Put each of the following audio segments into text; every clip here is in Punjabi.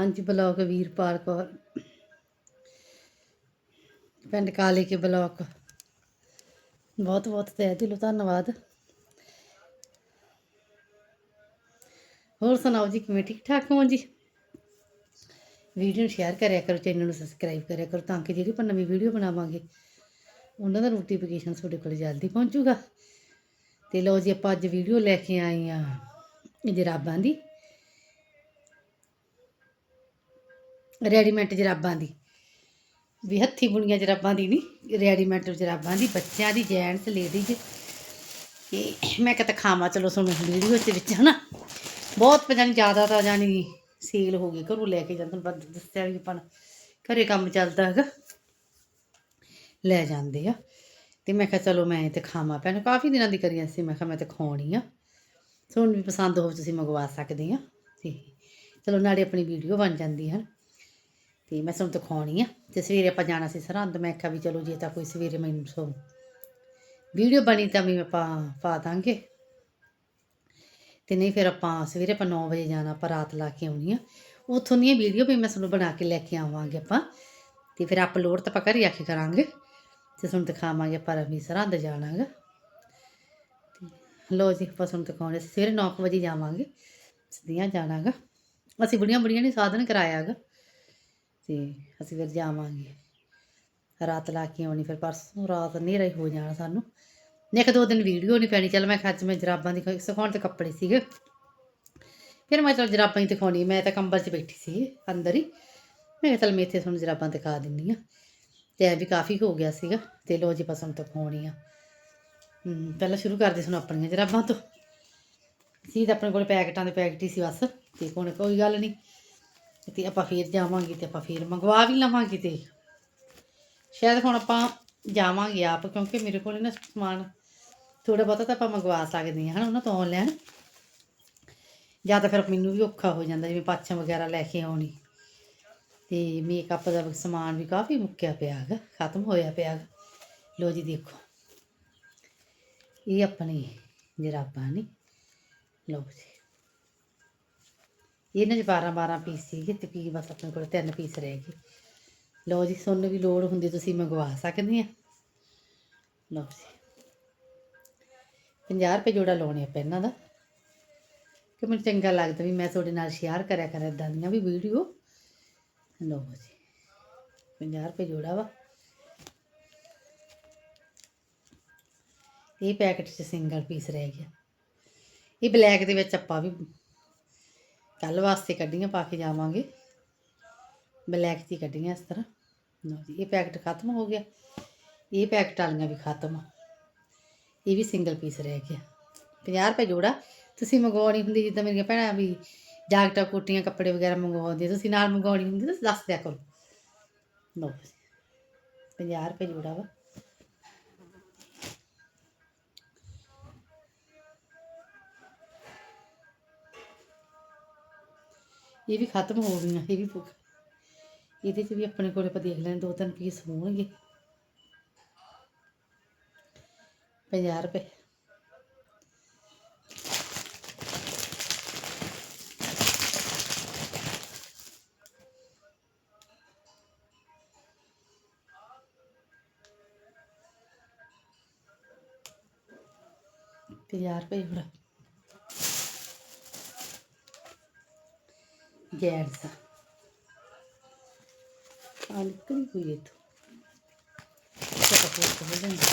ਹਾਂਜੀ, ਬਲਾਕ ਵੀਰਪਾਲ ਕੌਰ ਪਿੰਡ ਕਾਲੇ ਕੇ ਬਲਾਕ। ਬਹੁਤ ਬਹੁਤ ਤਹਿ ਦਿਲੋਂ ਧੰਨਵਾਦ। ਹੋਰ ਸੁਣਾਓ ਜੀ, ਕਿਵੇਂ ਠੀਕ ਠਾਕ ਹੋ ਜੀ? ਵੀਡੀਓ ਨੂੰ ਸ਼ੇਅਰ ਕਰਿਆ ਕਰੋ, ਚੈਨਲ ਨੂੰ ਸਬਸਕ੍ਰਾਈਬ ਕਰਿਆ ਕਰੋ ਤਾਂ ਕਿ ਜਿਹੜੀ ਆਪਾਂ ਨਵੀਂ ਵੀਡੀਓ ਬਣਾਵਾਂਗੇ, ਉਹਨਾਂ ਦਾ ਨੋਟੀਫਿਕੇਸ਼ਨ ਤੁਹਾਡੇ ਕੋਲ ਜਲਦੀ ਪਹੁੰਚੂਗਾ। ਤੇ ਲਓ ਜੀ, ਆਪਾਂ ਅੱਜ ਵੀਡੀਓ ਲੈ ਕੇ ਆਏ ਆ ਜਰਾਬਾਂ ਦੀ। ਰੈਡੀਮੇਡ ਜਰਾਬਾਂ ਦੀ। ਵੀ ਹੱਥੀ ਬੁਣੀਆਂ ਜਰਾਬਾਂ ਦੀ ਨਹੀਂ ਰੈਡੀਮੇਡ ਜਰਾਬਾਂ ਦੀ, ਬੱਚਿਆਂ ਦੀ ਜੈਂਟਸ ਲੇਡੀਜ਼ ਤੇ ਮੈਂ ਕਿਹਾ ਤਾਂ ਖਾਵਾਂ ਚਲੋ ਤੁਹਾਨੂੰ ਵੀਡੀਓ ਦੇ ਵਿੱਚ, ਹਨਾ। ਬਹੁਤ ਪਤਾ ਨਹੀਂ ਜ਼ਿਆਦਾ ਤਾਂ ਜਾਨੀ ਸੇਲ ਹੋ ਗਈ, ਘਰੋਂ ਲੈ ਕੇ ਜਾਂਦੇ ਨੇ ਦੱਸਿਆ ਵੀ ਆਪਾਂ ਨੂੰ। ਘਰੇ ਕੰਮ ਚੱਲਦਾ ਹੈਗਾ। ਲੈ ਜਾਂਦੇ ਆ। ਤੇ ਮੈਂ ਕਿਹਾ ਚਲੋ ਮੈਂ ਤੇ ਖਾਵਾਂ ਪੈਣ ਕਾਫੀ ਦਿਨਾਂ ਦੀ ਕਰੀਆਂ ਸੀ, ਮੈਂ ਕਿਹਾ ਮੈਂ ਤੇ ਖਾਣੀ ਆ। ਤੁਹਾਨੂੰ ਵੀ ਪਸੰਦ ਹੋਵੇ, ਤੁਸੀਂ ਮੰਗਵਾ ਸਕਦੇ ਆ। ਤੇ ਚਲੋ ਨਾਲੇ ਆਪਣੀ ਵੀਡੀਓ ਬਣ ਜਾਂਦੀ ਹੈ ਤੇ ਮੈਂ ਤੁਹਾਨੂੰ ਦਿਖਾਉਣੀ ਆ ਤੇ ਸਵੇਰੇ ਆਪਾਂ ਜਾਣਾ ਸੀ ਸਰਹੰਦ, ਮੈਂ ਕਿਹਾ ਵੀ ਚਲੋ ਜੇ ਤਾਂ ਕੋਈ ਸਵੇਰੇ ਮੈਨੂੰ ਸੋ ਵੀਡੀਓ ਬਣੀ ਤਾਂ ਵੀ ਆਪਾਂ ਪਾ ਦਾਂਗੇ। ਤੇ ਨਹੀਂ ਫਿਰ ਆਪਾਂ ਸਵੇਰੇ ਆਪਾਂ 9 ਵਜੇ ਜਾਣਾ, ਆਪਾਂ ਰਾਤ ਲਾ ਕੇ ਆਉਣੀ ਆ। ਉੱਥੋਂ ਦੀਆਂ ਵੀਡੀਓ ਵੀ ਮੈਂ ਤੁਹਾਨੂੰ ਬਣਾ ਕੇ ਲੈ ਕੇ ਆਵਾਂਗੇ ਆਪਾਂ। ਤੇ ਫਿਰ ਅਪਲੋਡ ਤਾਂ ਆਪਾਂ ਘਰੇ ਆ ਕੇ ਕਰਾਂਗੇ ਤੇ ਤੁਹਾਨੂੰ ਦਿਖਾਵਾਂਗੇ ਆਪਾਂ ਵੀ ਸਰਹੰਦ ਜਾਣਾਗਾ। ਤੇ ਲੋ ਜੀ, ਆਪਾਂ ਤੁਹਾਨੂੰ ਦਿਖਾਉਣੇ ਸੀ। ਸਵੇਰੇ 9 ਵਜੇ ਜਾਵਾਂਗੇ, ਸਿੱਧੀਆਂ ਜਾਣਾਗਾ। ਅਸੀਂ ਬੁੜੀਆਂ ਬੁੜੀਆਂ ਨੇ ਸਾਧਨ ਕਰਾਇਆਗਾ। ਤੇ ਅਸੀਂ ਫਿਰ ਜਾਵਾਂਗੇ। ਰਾਤ ਲਾ ਕੇ ਆਉਣੀ, ਫਿਰ ਪਰਸੋਂ ਰਾਤ ਹਨੇਰਾ ਹੀ ਹੋ ਜਾਣਾ ਸਾਨੂੰ। ਨੇ ਇੱਕ ਦੋ ਦਿਨ ਵੀਡੀਓ ਨਹੀਂ ਪੈਣੀ, ਚੱਲ ਮੈਂ ਕਿਹਾ ਅੱਜ ਮੈਂ ਜਰਾਬਾਂ ਦੀ ਸਿਖਾਉਣ ਤੇ ਕੱਪੜੇ ਸੀਗੇ। ਫਿਰ ਮੈਂ ਚਲ ਜਰਾਬਾਂ ਹੀ ਦਿਖਾਉਣੀ, ਮੈਂ ਤਾਂ ਕੰਬਲ 'ਚ ਬੈਠੀ ਸੀ ਅੰਦਰ ਹੀ। ਮੈਂ ਕਿਹਾ ਚੱਲ ਮੈਂ ਇੱਥੇ ਤੁਹਾਨੂੰ ਜਰਾਬਾਂ ਦਿਖਾ ਦਿੰਨੀ ਆ ਤੇ ਐ ਵੀ ਕਾਫੀ ਹੋ ਗਿਆ ਸੀਗਾ, ਤੇ ਲੋ ਜੀ ਪਸੰਦ ਤੋਂ ਪਾਉਣੀ ਆ। ਪਹਿਲਾਂ ਸ਼ੁਰੂ ਕਰਦੇ ਸਾਨੂੰ ਆਪਣੀਆਂ ਜਰਾਬਾਂ ਤੋਂ। ਸੀ ਤਾਂ ਆਪਣੇ ਕੋਲ ਪੈਕਟਾਂ ਦੇ ਪੈਕਟ ਹੀ ਸੀ ਬਸ, ਤੇ ਹੁਣ ਕੋਈ ਗੱਲ ਨਹੀਂ ਤੇ ਆਪਾਂ ਫੇਰ ਜਾਵਾਂਗੇ ਤੇ ਆਪਾਂ ਫੇਰ ਮੰਗਵਾ ਵੀ ਲਵਾਂਗੇ ਤੇ। ਸ਼ਾਇਦ ਹੁਣ ਆਪਾਂ ਜਾਵਾਂਗੇ ਆਪ, ਕਿਉਂਕਿ ਮੇਰੇ ਕੋਲ ਨਾ ਸਮਾਨ ਥੋੜਾ ਬਹੁਤਾ ਤਾਂ ਆਪਾਂ ਮੰਗਵਾ ਸਕਦੇ ਹਾਂ, ਹਨਾ, ਉਹਨਾਂ ਤੋਂ ਆਨਲਾਈਨ ਜਾਂ ਤਾਂ ਫਿਰ ਮੈਨੂੰ ਵੀ ਔਖਾ ਹੋ ਜਾਂਦਾ, ਜਿਵੇਂ ਪਾਛਾਂ ਵਗੈਰਾ ਲੈ ਕੇ ਆਉਣੀ। ਤੇ ਮੇਕਅਪ ਦਾ ਸਮਾਨ ਵੀ ਕਾਫੀ ਮੁੱਕਿਆ ਪਿਆ ਹੈਗਾ, ਖਤਮ ਹੋਇਆ ਪਿਆ ਹੈਗਾ। ਲੋ ਜੀ ਦੇਖੋ। ਇਹ ਆਪਣੀ ਜਰਾਬਾਂ ਨੇ। ਲਓ ਜੀ। ਇਹਨਾਂ 'ਚ 12 12 ਪੀਸ ਸੀਗੇ ਤੇ ਕੀ ਬਸ ਆਪਣੇ ਕੋਲ ਤਿੰਨ ਪੀਸ ਰਹਿ ਗਏ। ਲਓ ਜੀ ਤੁਹਾਨੂੰ ਵੀ ਲੋੜ ਹੁੰਦੀ ਤੁਸੀਂ ਮੰਗਵਾ ਸਕਦੇ ਆ। ਲਓ ਜੀ। 50 ਰੁਪਏ ਜੋੜਾ ਲਾਉਣੇ ਆਪਾਂ ਇਹਨਾਂ ਦਾ। ਕਿ ਮੈਨੂੰ ਚੰਗਾ ਲੱਗਦਾ ਵੀ ਮੈਂ ਤੁਹਾਡੇ ਨਾਲ ਸ਼ੇਅਰ ਕਰਿਆ ਕਰ ਇਦਾਂ ਦੀਆਂ ਵੀ ਵੀਡੀਓ। ਲਓ ਜੀ 50 ਰੁਪਏ ਜੋੜਾ ਵਾ। ਇਹ ਪੈਕਟ 'ਚ ਸਿੰਗਲ ਪੀਸ ਰਹਿ ਗਿਆ। ਇਹ ਬਲੈਕ ਦੇ ਵਿੱਚ ਆਪਾਂ ਵੀ ਕੱਲ ਵਾਸਤੇ ਕੱਢੀਆਂ, ਪਾ ਕੇ ਜਾਵਾਂਗੇ। ਬਲੈਕ ਦੀ ਕੱਢੀਆਂ ਇਸ ਤਰ੍ਹਾਂ। ਲਓ ਜੀ, ਇਹ ਪੈਕਟ ਖਤਮ ਹੋ ਗਿਆ। ਇਹ ਪੈਕਟ ਵਾਲੀਆਂ ਵੀ ਖਤਮ ਆ। ਇਹ ਵੀ ਸਿੰਗਲ ਪੀਸ ਰਹਿ ਗਿਆ। 50 ਰੁਪਏ ਜੋੜਾ। ਤੁਸੀਂ ਮੰਗਵਾਉਣੀ ਹੁੰਦੀ ਜਿੱਦਾਂ ਮੇਰੀਆਂ ਭੈਣਾਂ ਵੀ ਜਾਕਟਾਂ ਕੋਟੀਆਂ, ਕੱਪੜੇ ਵਗੈਰਾ ਮੰਗਵਾਉਂਦੀਆਂ, ਤੁਸੀਂ ਨਾਲ ਮੰਗਵਾਉਣੀ ਹੁੰਦੀ ਤਾਂ ਦੱਸ ਦਿਆ ਕਰੋ। ਲਓ ਜੀ 50 ਰੁਪਏ ਜੋੜਾ ਵਾ। ਇਹ ਵੀ ਖਤਮ ਹੋ ਗਈਆਂ, ਇਹ ਵੀ ਭੁੱਖ। ਇਹਦੇ 'ਚ ਵੀ ਆਪਣੇ ਕੋਲ ਆਪਾਂ ਦੇਖ ਲੈਣ, ਦੋ ਤਿੰਨ ਪੀਸ ਹੋਣਗੇ। 50 ਰੁਪਏ। ਪੰਜਾਹ ਰੁਪਏ ਜੋੜਾ ਜੈਂਟਸ ਆ। ਨਿਕਲੀ ਕੋਈ ਇਥੋਂ। ਛੋਟਾ ਫੋਟ ਹੋ ਜਾਂਦਾ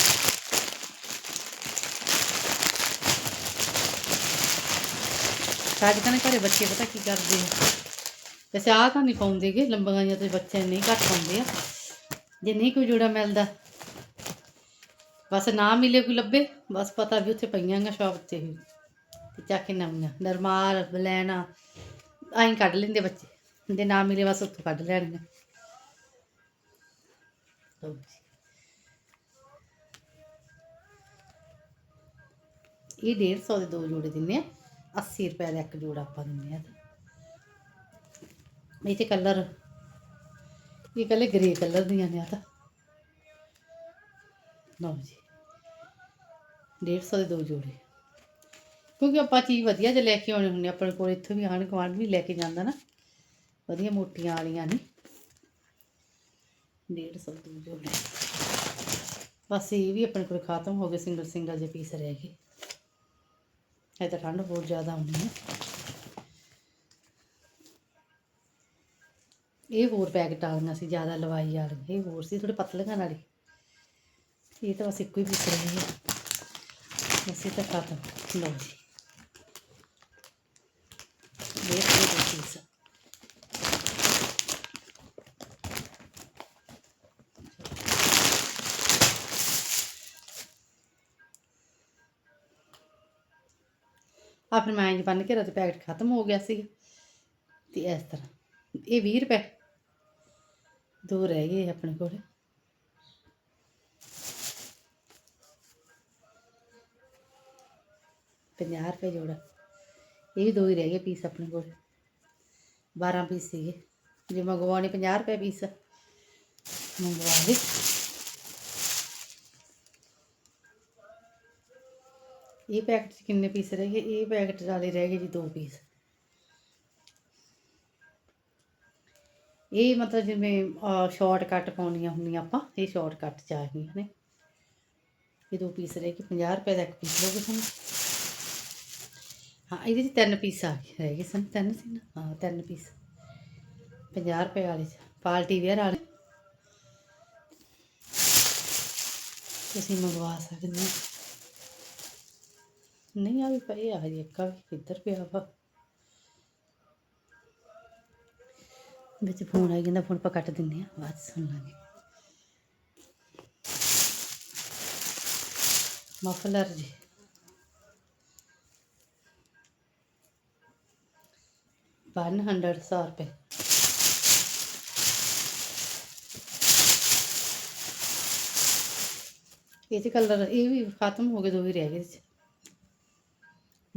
ਘਰੇ ਬੱਚੇ ਪਤਾ ਕੀ ਕਰਦੇ ਆ? ਵੈਸੇ ਆਹ ਤਾਂ ਨਹੀਂ ਪਾਉਂਦੇਗੇ ਲੰਬੀਆਂ ਤੇ ਬੱਚੇ ਨਹੀਂ ਘੱਟ ਪਾਉਂਦੇ ਆ। ਜੇ ਨਹੀਂ ਕੋਈ ਜੋੜਾ ਮਿਲਦਾ, ਬਸ ਨਾ ਮਿਲੇ ਕੋਈ ਲੱਭੇ, ਬਸ ਪਤਾ ਵੀ ਉੱਥੇ ਪਈਆਂ ਗਾ ਸ਼ਾਪ ਤੇ ਹੀ ਤੇ ਚੱਕ ਕੇ ਨਵੀਆਂ, ਨਰਮਾਲ, ਬਲੈਣਾ ਆਈ ਕੱਢ ਲੈਂਦੇ ਬੱਚੇ, ਜੇ ਨਾ ਮਿਲੇ ਬਸ ਉੱਥੋਂ ਕੱਢ ਲੈਣਗੇ ਲਓ ਜੀ। ਇਹ 150 ਦੇ ਦੋ ਜੋੜੇ ਦਿੰਨੇ ਆ 80 ਰੁਪਏ ਦਾ ਇੱਕ ਜੋੜਾ ਆਪਾਂ ਦਿੰਨੇ ਆ। ਇਹ ਤੇ ਕਲਰ, ਇਹ ਕਲਰ ਗ੍ਰੇ ਕਲਰ ਦੀਆਂ ਨੇ ਆ ਤਾਂ। ਲਓ ਜੀ। 150 ਦੇ ਦੋ ਜੋੜੇ। ਕਿਉਂਕਿ ਆਪਾਂ ਚੀਜ਼ ਵਧੀਆ ਜਿਹਾ ਲੈ ਕੇ ਆਉਣੀ ਹੁੰਦੀ ਆਪਣੇ ਕੋਲ ਇੱਥੋਂ ਵੀ ਆਣ ਗੁਆਂਢ ਵੀ ਲੈ ਕੇ ਜਾਂਦਾ ਨਾ। ਵਧੀਆ ਮੋਟੀਆਂ ਵਾਲੀਆਂ ਨੇ। 150 ਦੋ ਜੋੜੇ ਬਸ ਇਹ ਵੀ ਆਪਣੇ ਕੋਲ ਖਤਮ ਹੋ ਗਏ, ਸਿੰਗਲ ਸਿੰਗਲ ਜੇ ਪੀਸ ਰਹਿ ਗਏ। ਇਹ ਤਾਂ ਠੰਡ ਬਹੁਤ ਜ਼ਿਆਦਾ ਹੁੰਦੀ ਹੈ। ਇਹ ਹੋਰ ਪੈਕਟ ਵਾਲੀਆਂ ਸੀ, ਜ਼ਿਆਦਾ ਲਵਾਈ ਵਾਲੀਆਂ ਇਹ ਹੋਰ ਸੀ ਥੋੜੇ ਪਤਲੀਆਂ ਨਾਲੇ ਇਹ ਤਾਂ ਬਸ ਇੱਕੋ ਹੀ ਪੀਸ ਰਹੀ ਹੈ ਬਸ ਇਹ ਤਾਂ ਖਤਮ। ਲਓ ਜੀ ਇਹ ਤੇ ਦੋ ਪੀਸ ਆ ਫਿਰ ਮੈਂ ਇੰਜ ਬੰਨ ਕੇ ਰਤ ਪੈਕਟ ਖਤਮ ਹੋ ਗਿਆ ਸੀ ਤੇ ਇਸ ਤਰ੍ਹਾਂ, ਇਹ 20 ਰੁਪਏ। ਦੋ ਰਹਿ ਗਏ ਆਪਣੇ ਕੋਲ। ਪੰਜਾਹ ਰੁਪਏ ਜੋੜਾ। ਇਹ ਵੀ ਦੋ ਹੀ ਰਹਿ ਗਏ ਪੀਸ ਆਪਣੇ ਕੋਲ। 12 ਪੀਸ ਸੀਗੇ। ਜੇ ਮੰਗਵਾਉਣੇ 50 ਰੁਪਏ ਪੀਸ। ਮੰਗਵਾ ਲਈ। ਇਹ ਪੈਕਟ 'ਚ ਕਿੰਨੇ ਪੀਸ ਰਹਿ ਗਏ? ਇਹ ਪੈਕਟ ਵਾਲੇ ਰਹਿ ਗਏ ਜੀ ਦੋ ਪੀਸ। ਇਹ ਮਤਲਬ ਜਿਵੇਂ ਸ਼ਾਰਟਕਟ ਪਾਉਣੀਆਂ ਹੁੰਦੀਆਂ ਆਪਾਂ, ਇਹ ਸ਼ਾਰਟਕਟ ਚ ਆ ਗਈਆਂ ਨੇ। ਇਹ ਦੋ ਪੀਸ ਰਹਿ ਗਏ 50 ਰੁਪਏ ਦਾ ਇੱਕ ਪੀਸ ਹੋ ਲੋਗੇ ਸਾਨੂੰ। ਹਾਂ, ਇਹਦੇ ਚ ਤਿੰਨ ਪੀਸ ਆ ਗਏ, ਰਹਿ ਗਏ ਸਨ। ਤਿੰਨ ਸੀ ਨਾ? ਹਾਂ, ਤਿੰਨ ਪੀਸ। 50 ਰੁਪਏ ਵਾਲੇ ਚ। ਪਾਰਟੀ ਵੇਅਰ ਵਾਲੇ। ਤੁਸੀਂ ਮੰਗਵਾ ਸਕਦੇ ਹੋ। ਨਹੀਂ, ਆ ਵੀ ਪਏ ਆ, ਹਜੇ ਇੱਕ ਵੀ ਕਿੱਧਰ ਪਿਆ ਵਾ। ਵਿੱਚ ਫੋਨ ਆਈ ਜਾਂਦਾ ਫੋਨ ਪਾ ਕੱਟ ਦਿੰਦੇ ਆ ਬਾਅਦ ਸੁਣ ਲਾਂਗੇ। ਮਫਲਰ ਜੀ। ਵਨ ਹੰਡਰਡ ਸੌ ਰੁਪਏ। ਇਹ ਚ ਕਲਰ ਇਹ ਵੀ ਖਤਮ ਹੋ ਗਏ ਦੋ ਹੀ ਰਹਿ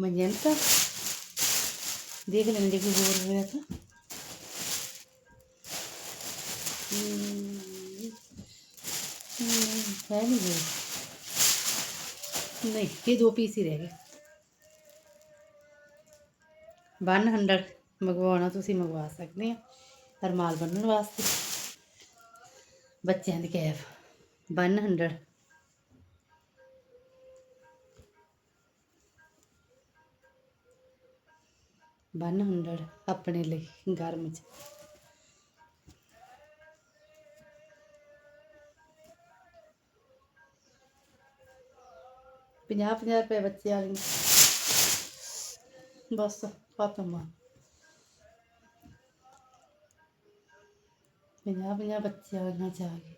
ਗਏ ਇਹਦੇ ਚ ਮਜੰਟਾ ਦੇਖ ਲੈਂਦੇ ਕੋਈ ਹੋਰ ਹੋਇਆ ਤਾਂ ਹਮ, ਹਮ, ਹੈ ਨਹੀਂ ਹੋਰ ਨਹੀਂ ਇਹ ਦੋ ਪੀਸ ਹੀ ਰਹਿ ਗਏ 100 ਮੰਗਵਾਉਣਾ ਤੁਸੀਂ ਮੰਗਵਾ ਸਕਦੇ ਆ ਰਮਾਲ ਬੰਨਣ ਵਾਸਤੇ ਬੱਚਿਆਂ ਦੀ ਕੈਪ 100 100 ਆਪਣੇ ਲਈ ਗਰਮ ਚ। ਪੰਜਾਹ ਪੰਜਾਹ ਰੁਪਏ ਬੱਚੇ ਵਾਲੀ। ਬਸ, ਖਤਮ ਆ। ਪੰਜਾਹ ਪੰਜਾਹ ਬੱਚੇ ਵਾਲੀਆਂ ਚ ਆ ਗਏ।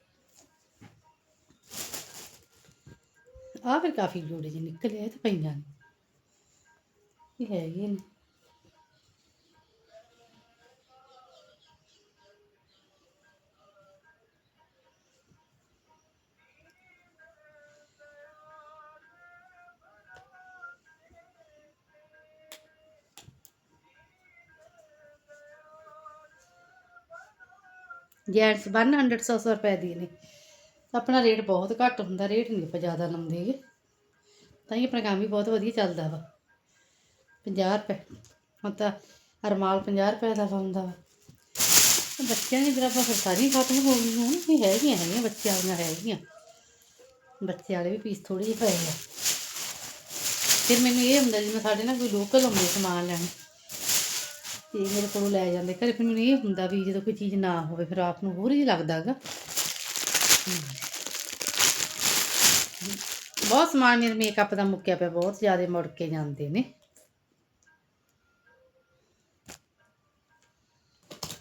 ਆ ਫਿਰ ਕਾਫੀ ਜੋੜੇ ਜਿਹੇ ਨਿਕਲੇ ਤੇ ਪਈਆਂ ਨੇ। ਇਹ ਹੈਗੇ ਨੇ। ਜੈਂਟਸ 100 ਸੌ ਸੌ ਰੁਪਏ ਦੀ ਨੇ। ਆਪਣਾ ਰੇਟ ਬਹੁਤ ਘੱਟ ਹੁੰਦਾ ਰੇਟ ਨਹੀਂ ਆਪਾਂ ਜ਼ਿਆਦਾ ਲਾਉਂਦੇ ਹੈਗੇ। ਤਾਂ ਹੀ ਆਪਣਾ ਕੰਮ ਵੀ ਬਹੁਤ ਵਧੀਆ ਚੱਲਦਾ ਵਾ। 50 ਰੁਪਏ। ਹੁਣ ਤਾਂ ਅਰਮਾਲ 50 ਰੁਪਏ ਦਾ ਪਾਉਂਦਾ ਵਾ। ਬੱਚਿਆਂ ਦੀ ਬਰਾਬਰ ਫਿਰ ਸਾਰੀ ਖਤਮ ਹੋ ਗਈ ਇਹ ਹੈਗੀਆਂ ਹੈਗੀਆਂ ਬੱਚਿਆਂ ਵਾਲੀਆਂ ਹੈਗੀਆਂ। ਬੱਚੇ ਵਾਲੇ ਵੀ ਪੀਸ ਥੋੜੇ ਜਿਹੇ ਪਏ ਆ। ਫਿਰ ਮੈਨੂੰ ਇਹ ਹੁੰਦਾ ਜਿਵੇਂ ਸਾਡੇ ਨਾਲ ਕੋਈ ਲੋਕਲ ਹੁੰਦੇ ਸਮਾਨ ਲੈਣ। ਤੇ ਮੇਰੇ ਕੋਲੋਂ ਲੈ ਜਾਂਦੇ। ਘਰੇ ਫਿਰ ਮੈਨੂੰ ਇਹ ਹੁੰਦਾ ਵੀ ਜਦੋਂ ਕੋਈ ਚੀਜ਼ ਨਾ ਹੋਵੇ, ਫਿਰ ਆਪ ਨੂੰ ਹੋਰ ਹੀ ਲੱਗਦਾ ਹੈਗਾ। ਬਹੁਤ ਸਮਾਨ ਮੇਰੇ ਮੇਕਅਪ ਦਾ ਮੁੱਕਿਆ ਪਿਆ, ਬਹੁਤ ਜ਼ਿਆਦਾ ਮੁੜ ਕੇ ਜਾਂਦੇ ਨੇ।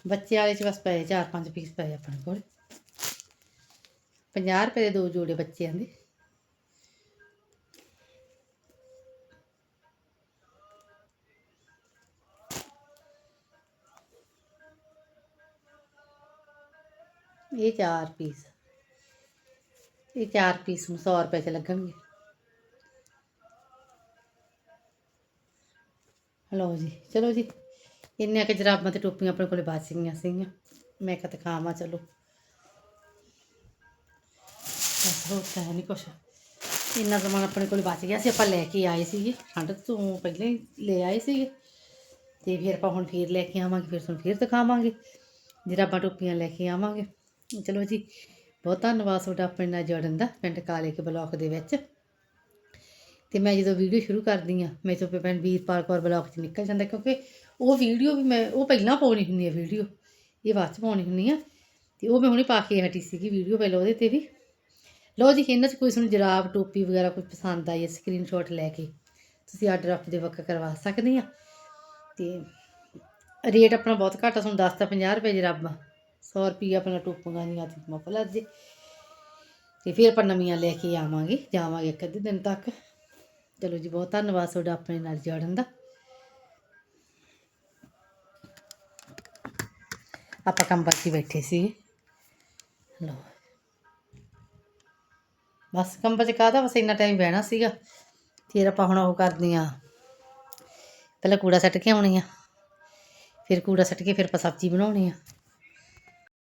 ਬੱਚੇ ਵਾਲੇ ਚ ਬਸ ਪਏ ਚਾਰ ਪੰਜ ਪੀਸ ਪਏ ਆਪਣੇ ਕੋਲ। 50 ਰੁਪਏ ਦੇ ਦੋ ਜੋੜੇ ਬੱਚਿਆਂ ਦੇ। ਇਹ ਚਾਰ ਪੀਸ ਇਹ ਚਾਰ ਪੀਸ ਨੂੰ 100 ਰੁਪਏ ਚ ਲੱਗਣਗੇ। ਲਓ ਜੀ, ਚਲੋ ਜੀ। ਇੰਨੀਆਂ ਕਿ ਜਰਾਬਾਂ ਤੇ ਟੋਪੀਆਂ ਆਪਣੇ ਕੋਲੇ ਬਚ ਗਈਆਂ ਸੀਗੀਆਂ। ਮੈਂ ਕਿਹਾ ਦਿਖਾਵਾਂ, ਚਲੋ। ਬਸ ਹੋਰ ਤਾਂ ਨਹੀਂ ਕੁਛ। ਇੰਨਾ ਸਮਾਨ ਆਪਣੇ ਕੋਲ ਬਚ ਗਿਆ ਸੀ, ਆਪਾਂ ਲੈ ਕੇ ਆਏ ਸੀਗੇ। ਠੰਡ ਤੋਂ ਪਹਿਲਾਂ ਹੀ ਲੈ ਆਏ ਸੀਗੇ। ਤੇ ਫਿਰ ਆਪਾਂ ਹੁਣ ਫੇਰ ਲੈ ਕੇ ਆਵਾਂਗੇ, ਫਿਰ ਤੁਹਾਨੂੰ ਫੇਰ ਦਿਖਾਵਾਂਗੇ। ਜਰਾਬਾਂ, ਟੋਪੀਆਂ ਲੈ ਕੇ ਆਵਾਂਗੇ। ਚਲੋ ਜੀ, ਬਹੁਤ ਧੰਨਵਾਦ ਤੁਹਾਡਾ ਆਪਣੇ ਨਾਲ ਜੁੜਨ ਦਾ, ਪਿੰਡ ਕਾਲੇ ਕੇ ਬਲਾਕ ਦੇ ਵਿੱਚ। ਤੇ ਮੈਂ ਜਦੋਂ ਵੀਡੀਓ ਸ਼ੁਰੂ ਕਰਦੀ ਆ ਮੇਰੇ ਤੋਂ ਪਿੰਡ ਵੀਰਪਾਲ ਕੌਰ ਬਲਾਕ 'ਚ ਨਿਕਲ ਜਾਂਦਾ, ਕਿਉਂਕਿ ਉਹ ਵੀਡੀਓ ਵੀ ਮੈਂ, ਉਹ ਪਹਿਲਾਂ ਪਾਉਣੀ ਹੁੰਦੀ ਆ ਵੀਡੀਓ, ਇਹ ਬਾਅਦ 'ਚ ਪਾਉਣੀ ਹੁੰਦੀ ਆ। ਤੇ ਉਹ ਮੈਂ ਹੁਣੇ ਪਾ ਕੇ ਹਟੀ ਸੀਗੀ ਵੀਡੀਓ ਪਹਿਲਾਂ ਉਹਦੇ ਤੇ ਵੀ। ਲਓ ਜੀ, ਇਹਨਾਂ 'ਚ ਕੋਈ ਤੁਹਾਨੂੰ ਜਰਾਬ, ਟੋਪੀ ਵਗੈਰਾ ਕੋਈ ਪਸੰਦ ਆਈ ਹੈ ਸਕਰੀਨਸ਼ਾਟ ਲੈ ਕੇ ਤੁਸੀਂ ਆਰਡਰ ਆਪਦੇ ਵਕ ਕਰਵਾ ਸਕਦੇ ਆ। ਤੇ ਰੇਟ ਆਪਣਾ ਬਹੁਤ ਘੱਟ ਆ, ਤੁਹਾਨੂੰ ਦੱਸਤਾ 50 ਰੁਪਏ ਜਰਾਬਾਂ। 100 ਰੁਪਏ ਆਪਣਾ ਟੋਪੀਆਂ ਦੀਆਂ ਤੇ ਮਫਲਰ ਦੇ ਤੇ ਫਿਰ ਆਪਾਂ ਨਵੀਆਂ ਲੈ ਕੇ ਆਵਾਂਗੇ, ਜਾਵਾਂਗੇ ਇੱਕ ਅੱਧੇ ਦਿਨ ਤੱਕ। ਚਲੋ ਜੀ, ਬਹੁਤ ਧੰਨਵਾਦ ਤੁਹਾਡਾ ਆਪਣੇ ਨਾਲ ਜੁੜਨ ਦਾ। ਆਪਾਂ ਕੰਬਲ 'ਚ ਹੀ ਬੈਠੇ ਸੀ ਲਓ। ਬਸ ਕੰਬਲ 'ਚ ਕਾਹਦਾ, ਬਸ ਇੰਨਾ ਟਾਈਮ ਬਹਿਣਾ ਸੀਗਾ। ਫਿਰ ਆਪਾਂ ਹੁਣ ਉਹ ਕਰਦੇ ਆ ਪਹਿਲਾਂ ਕੂੜਾ ਸੱਟ ਕੇ ਆਉਣੀ ਆ ਫਿਰ ਕੂੜਾ ਸੱਟ ਕੇ ਫਿਰ ਆਪਾਂ ਸਬਜ਼ੀ ਬਣਾਉਣੀ ਆ।